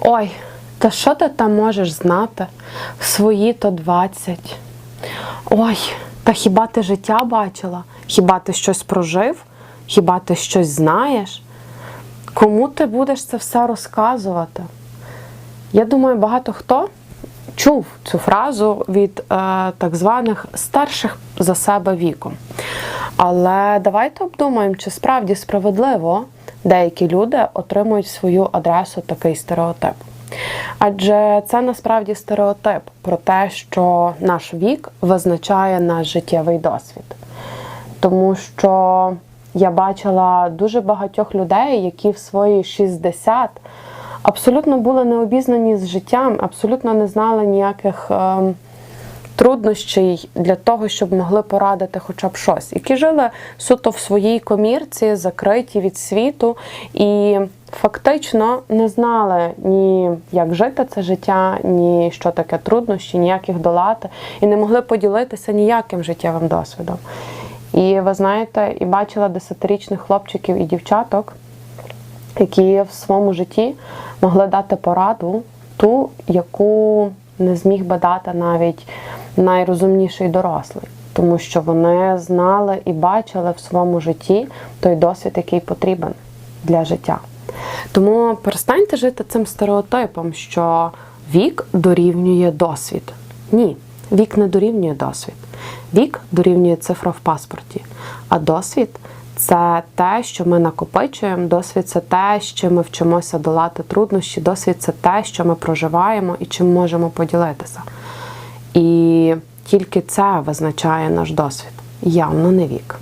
Ой, та що ти там можеш знати в свої то 20? Ой, та хіба ти життя бачила? Хіба ти щось прожив? Хіба ти щось знаєш? Кому ти будеш це все розказувати? Я думаю, багато хто чув цю фразу від е, так званих старших за себе віком. Але давайте обдумаємо, чи справді справедливо деякі люди отримують свою адресу такий стереотип. Адже це насправді стереотип про те, що наш вік визначає наш життєвий досвід. Тому що я бачила дуже багатьох людей, які в свої 60 абсолютно були не обізнані з життям, абсолютно не знали ніяких ем, труднощей для того, щоб могли порадити хоча б щось, які жили суто в своїй комірці, закриті від світу, і фактично не знали ні як жити це життя, ні що таке труднощі, ніяких долати, і не могли поділитися ніяким життєвим досвідом. І ви знаєте, і бачила десятирічних хлопчиків і дівчаток, які в своєму житті могли дати пораду, ту, яку не зміг би дати навіть найрозумніший дорослий, тому що вони знали і бачили в своєму житті той досвід, який потрібен для життя. Тому перестаньте жити цим стереотипом, що вік дорівнює досвід. Ні, вік не дорівнює досвід. Вік дорівнює цифра в паспорті, а досвід це те, що ми накопичуємо, досвід це те, що ми вчимося долати труднощі, досвід це те, що ми проживаємо і чим можемо поділитися. І тільки це визначає наш досвід, явно не вік.